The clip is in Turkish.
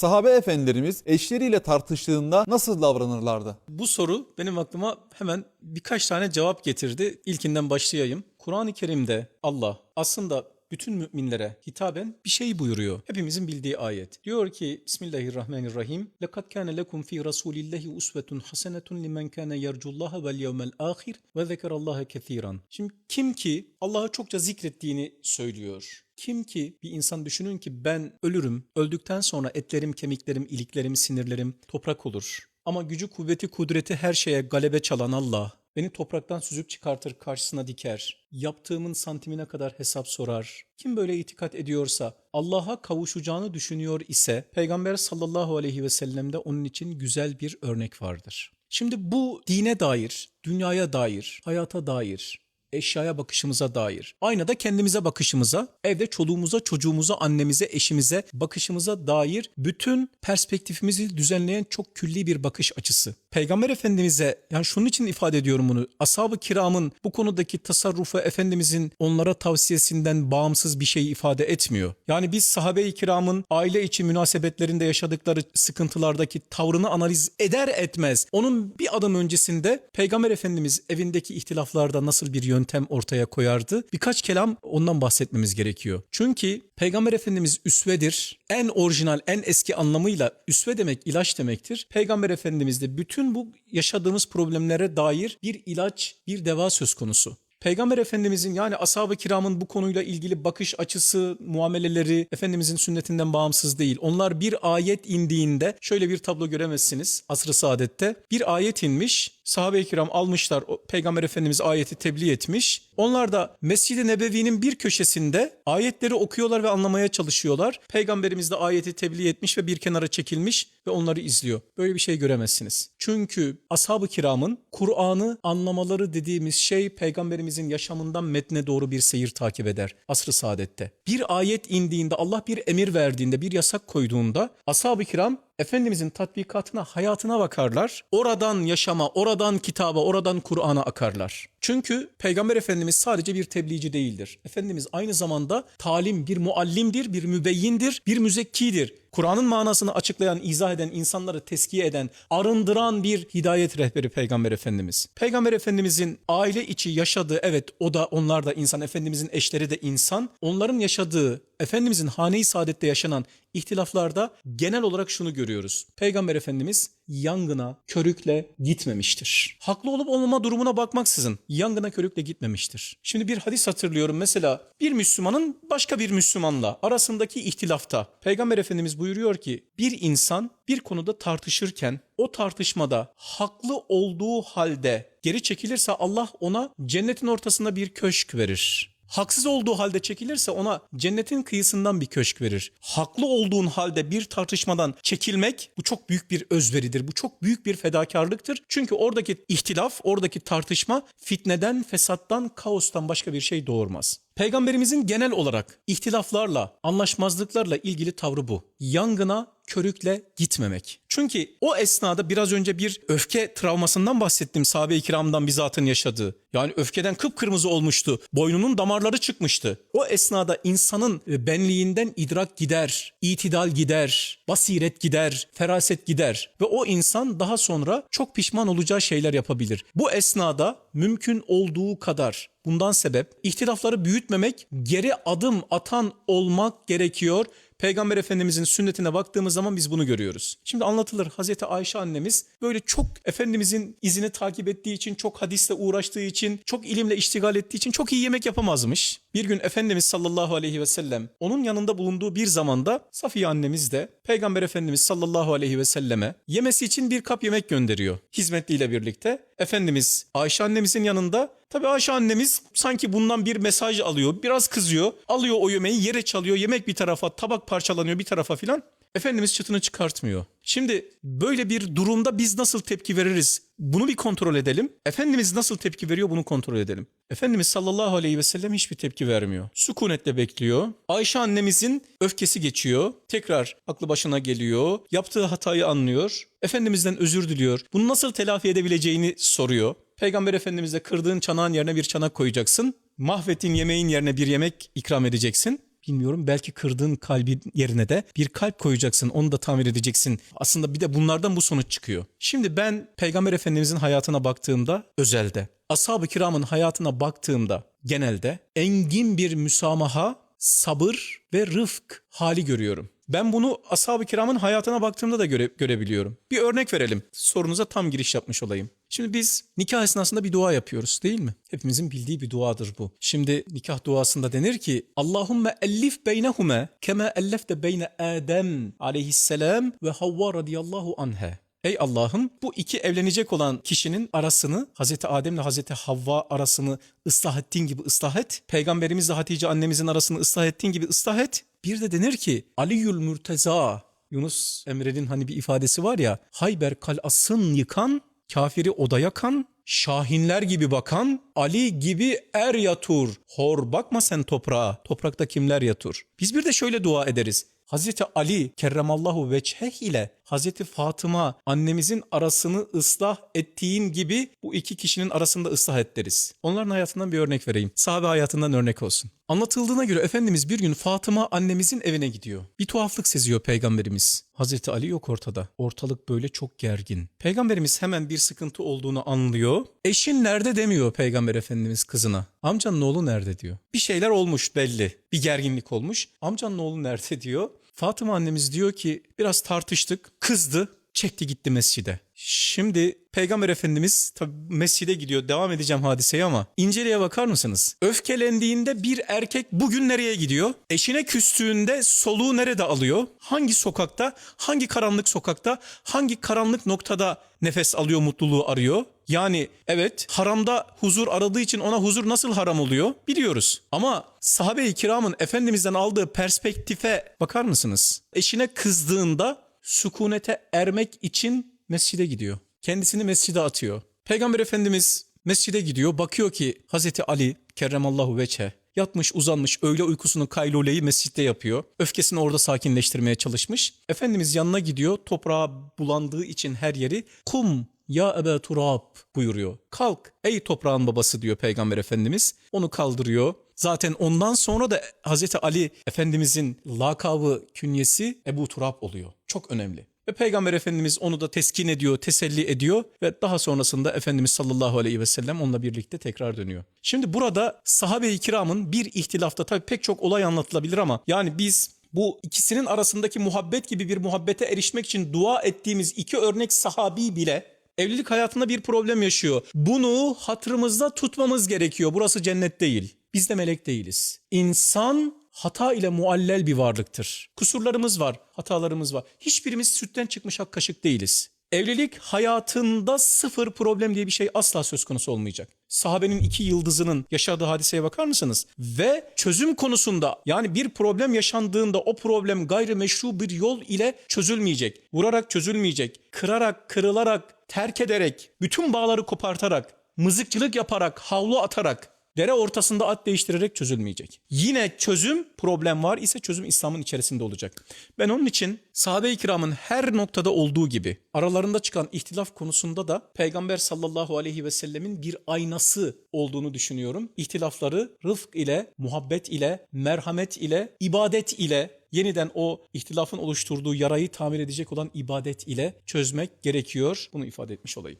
Sahabe efendilerimiz eşleriyle tartıştığında nasıl davranırlardı? Bu soru benim aklıma hemen birkaç tane cevap getirdi. İlkinden başlayayım. Kur'an-ı Kerim'de Allah aslında bütün müminlere hitaben bir şey buyuruyor. Hepimizin bildiği ayet. Diyor ki Bismillahirrahmanirrahim. لَقَدْ كَانَ لَكُمْ ف۪ي رَسُولِ اللّٰهِ اُسْوَةٌ حَسَنَةٌ لِمَنْ كَانَ يَرْجُ اللّٰهَ وَالْيَوْمَ الْآخِرِ وَذَكَرَ اللّٰهَ كَثِيرًا Şimdi kim ki Allah'ı çokça zikrettiğini söylüyor. Kim ki bir insan düşünün ki ben ölürüm. Öldükten sonra etlerim, kemiklerim, iliklerim, sinirlerim toprak olur. Ama gücü, kuvveti, kudreti her şeye galebe çalan Allah beni topraktan süzüp çıkartır, karşısına diker. Yaptığımın santimine kadar hesap sorar. Kim böyle itikat ediyorsa, Allah'a kavuşacağını düşünüyor ise Peygamber sallallahu aleyhi ve sellem'de onun için güzel bir örnek vardır. Şimdi bu dine dair, dünyaya dair, hayata dair, eşyaya bakışımıza dair. Aynada kendimize bakışımıza, evde çoluğumuza, çocuğumuza, annemize, eşimize bakışımıza dair bütün perspektifimizi düzenleyen çok külli bir bakış açısı. Peygamber Efendimiz'e yani şunun için ifade ediyorum bunu. Ashab-ı kiramın bu konudaki tasarrufu Efendimizin onlara tavsiyesinden bağımsız bir şey ifade etmiyor. Yani biz sahabe-i kiramın aile içi münasebetlerinde yaşadıkları sıkıntılardaki tavrını analiz eder etmez. Onun bir adım öncesinde Peygamber Efendimiz evindeki ihtilaflarda nasıl bir yöntem ortaya koyardı? Birkaç kelam ondan bahsetmemiz gerekiyor. Çünkü Peygamber Efendimiz üsvedir. En orijinal, en eski anlamıyla üsve demek ilaç demektir. Peygamber Efendimiz de bütün bu yaşadığımız problemlere dair bir ilaç, bir deva söz konusu. Peygamber Efendimizin yani ashab-ı kiramın bu konuyla ilgili bakış açısı, muameleleri Efendimizin sünnetinden bağımsız değil. Onlar bir ayet indiğinde şöyle bir tablo göremezsiniz asr-ı saadette. Bir ayet inmiş, sahabe-i kiram almışlar, Peygamber Efendimiz ayeti tebliğ etmiş. Onlar da Mescid-i Nebevi'nin bir köşesinde ayetleri okuyorlar ve anlamaya çalışıyorlar. Peygamberimiz de ayeti tebliğ etmiş ve bir kenara çekilmiş ve onları izliyor. Böyle bir şey göremezsiniz. Çünkü ashab-ı kiramın Kur'an'ı anlamaları dediğimiz şey Peygamberimizin yaşamından metne doğru bir seyir takip eder asr-ı saadette. Bir ayet indiğinde Allah bir emir verdiğinde bir yasak koyduğunda ashab-ı kiram Efendimizin tatbikatına, hayatına bakarlar. Oradan yaşama, oradan kitaba, oradan Kur'an'a akarlar. Çünkü Peygamber Efendimiz sadece bir tebliğci değildir. Efendimiz aynı zamanda talim, bir muallimdir, bir mübeyyindir, bir müzekkidir. Kur'an'ın manasını açıklayan, izah eden, insanları teskiye eden, arındıran bir hidayet rehberi Peygamber Efendimiz. Peygamber Efendimizin aile içi yaşadığı, evet o da onlar da insan, Efendimizin eşleri de insan. Onların yaşadığı, Efendimizin hane-i saadette yaşanan ihtilaflarda genel olarak şunu görüyoruz. Peygamber Efendimiz yangına, körükle gitmemiştir. Haklı olup olmama durumuna bakmaksızın yangına, körükle gitmemiştir. Şimdi bir hadis hatırlıyorum. Mesela bir Müslümanın başka bir Müslümanla arasındaki ihtilafta Peygamber Efendimiz buyuruyor ki bir insan bir konuda tartışırken o tartışmada haklı olduğu halde geri çekilirse Allah ona cennetin ortasında bir köşk verir. Haksız olduğu halde çekilirse ona cennetin kıyısından bir köşk verir. Haklı olduğun halde bir tartışmadan çekilmek bu çok büyük bir özveridir. Bu çok büyük bir fedakarlıktır. Çünkü oradaki ihtilaf, oradaki tartışma fitneden, fesattan, kaostan başka bir şey doğurmaz. Peygamberimizin genel olarak ihtilaflarla, anlaşmazlıklarla ilgili tavrı bu. Yangına, körükle gitmemek. Çünkü o esnada biraz önce bir öfke travmasından bahsettim sahabe-i kiramdan bizatın yaşadığı. Yani öfkeden kıpkırmızı olmuştu. Boynunun damarları çıkmıştı. O esnada insanın e, benliğinden idrak gider, itidal gider, basiret gider, feraset gider. Ve o insan daha sonra çok pişman olacağı şeyler yapabilir. Bu esnada mümkün olduğu kadar bundan sebep ihtilafları büyütmemek, geri adım atan olmak gerekiyor. Peygamber Efendimizin sünnetine baktığımız zaman biz bunu görüyoruz. Şimdi anlatılır Hazreti Ayşe annemiz böyle çok Efendimizin izini takip ettiği için, çok hadisle uğraştığı için, çok ilimle iştigal ettiği için çok iyi yemek yapamazmış. Bir gün Efendimiz sallallahu aleyhi ve sellem onun yanında bulunduğu bir zamanda Safiye annemiz de Peygamber Efendimiz sallallahu aleyhi ve selleme yemesi için bir kap yemek gönderiyor hizmetliyle birlikte. Efendimiz Ayşe annemizin yanında Tabii Ayşe annemiz sanki bundan bir mesaj alıyor. Biraz kızıyor. Alıyor o yemeği yere çalıyor. Yemek bir tarafa, tabak parçalanıyor bir tarafa filan. Efendimiz çıtını çıkartmıyor. Şimdi böyle bir durumda biz nasıl tepki veririz? Bunu bir kontrol edelim. Efendimiz nasıl tepki veriyor bunu kontrol edelim. Efendimiz sallallahu aleyhi ve sellem hiçbir tepki vermiyor. Sükunetle bekliyor. Ayşe annemizin öfkesi geçiyor. Tekrar aklı başına geliyor. Yaptığı hatayı anlıyor. Efendimizden özür diliyor. Bunu nasıl telafi edebileceğini soruyor. Peygamber Efendimiz'e kırdığın çanağın yerine bir çanak koyacaksın. Mahvettiğin yemeğin yerine bir yemek ikram edeceksin. Bilmiyorum belki kırdığın kalbin yerine de bir kalp koyacaksın onu da tamir edeceksin. Aslında bir de bunlardan bu sonuç çıkıyor. Şimdi ben Peygamber Efendimizin hayatına baktığımda özelde, ashab-ı kiramın hayatına baktığımda genelde engin bir müsamaha, sabır ve rıfk hali görüyorum. Ben bunu ashab-ı kiramın hayatına baktığımda da göre, görebiliyorum. Bir örnek verelim. Sorunuza tam giriş yapmış olayım. Şimdi biz nikah esnasında bir dua yapıyoruz değil mi? Hepimizin bildiği bir duadır bu. Şimdi nikah duasında denir ki Allahümme ellif beynehume kema ellefte beyne Adem aleyhisselam ve Havva radıyallahu anhe. Ey Allah'ım bu iki evlenecek olan kişinin arasını Hazreti Adem ile Hazreti Havva arasını ıslah ettiğin gibi ıslah et. Peygamberimizle Hatice annemizin arasını ıslah ettiğin gibi ıslah et. Bir de denir ki Aliyül Mürteza Yunus Emre'nin hani bir ifadesi var ya Hayber kalasın yıkan kafiri oda yakan Şahinler gibi bakan, Ali gibi er yatur. Hor bakma sen toprağa, toprakta kimler yatur. Biz bir de şöyle dua ederiz. Hazreti Ali kerremallahu veçheh ile Hazreti Fatıma annemizin arasını ıslah ettiğin gibi bu iki kişinin arasında ıslah et deriz. Onların hayatından bir örnek vereyim. Sahabe hayatından örnek olsun. Anlatıldığına göre Efendimiz bir gün Fatıma annemizin evine gidiyor. Bir tuhaflık seziyor peygamberimiz. Hazreti Ali yok ortada. Ortalık böyle çok gergin. Peygamberimiz hemen bir sıkıntı olduğunu anlıyor. Eşin nerede demiyor peygamber efendimiz kızına. Amcanın oğlu nerede diyor. Bir şeyler olmuş belli. Bir gerginlik olmuş. Amcanın oğlu nerede diyor. Fatıma annemiz diyor ki biraz tartıştık. Kızdı. Çekti gitti mescide. Şimdi Peygamber Efendimiz tabi mescide gidiyor. Devam edeceğim hadiseye ama inceleye bakar mısınız? Öfkelendiğinde bir erkek bugün nereye gidiyor? Eşine küstüğünde soluğu nerede alıyor? Hangi sokakta? Hangi karanlık sokakta? Hangi karanlık noktada nefes alıyor, mutluluğu arıyor? Yani evet haramda huzur aradığı için ona huzur nasıl haram oluyor biliyoruz. Ama sahabe-i kiramın Efendimiz'den aldığı perspektife bakar mısınız? Eşine kızdığında sükunete ermek için mescide gidiyor. Kendisini mescide atıyor. Peygamber Efendimiz mescide gidiyor. Bakıyor ki Hazreti Ali kerremallahu veçhe yatmış uzanmış öğle uykusunu kayluleyi mescitte yapıyor. Öfkesini orada sakinleştirmeye çalışmış. Efendimiz yanına gidiyor. Toprağa bulandığı için her yeri kum ya Ebe Turab buyuruyor. Kalk ey toprağın babası diyor Peygamber Efendimiz. Onu kaldırıyor. Zaten ondan sonra da Hazreti Ali Efendimizin lakabı künyesi Ebu Turab oluyor. Çok önemli. Ve Peygamber Efendimiz onu da teskin ediyor, teselli ediyor ve daha sonrasında Efendimiz sallallahu aleyhi ve sellem onunla birlikte tekrar dönüyor. Şimdi burada sahabe-i kiramın bir ihtilafta tabii pek çok olay anlatılabilir ama yani biz bu ikisinin arasındaki muhabbet gibi bir muhabbete erişmek için dua ettiğimiz iki örnek sahabi bile evlilik hayatında bir problem yaşıyor. Bunu hatırımızda tutmamız gerekiyor. Burası cennet değil. Biz de melek değiliz. İnsan hata ile muallel bir varlıktır. Kusurlarımız var, hatalarımız var. Hiçbirimiz sütten çıkmış ak kaşık değiliz. Evlilik hayatında sıfır problem diye bir şey asla söz konusu olmayacak. Sahabenin iki yıldızının yaşadığı hadiseye bakar mısınız? Ve çözüm konusunda yani bir problem yaşandığında o problem gayrimeşru bir yol ile çözülmeyecek. Vurarak çözülmeyecek. Kırarak, kırılarak, terk ederek, bütün bağları kopartarak, mızıkçılık yaparak, havlu atarak dere ortasında at değiştirerek çözülmeyecek. Yine çözüm problem var ise çözüm İslam'ın içerisinde olacak. Ben onun için sahabe-i kiramın her noktada olduğu gibi aralarında çıkan ihtilaf konusunda da Peygamber sallallahu aleyhi ve sellemin bir aynası olduğunu düşünüyorum. İhtilafları rıfk ile, muhabbet ile, merhamet ile, ibadet ile yeniden o ihtilafın oluşturduğu yarayı tamir edecek olan ibadet ile çözmek gerekiyor. Bunu ifade etmiş olayım.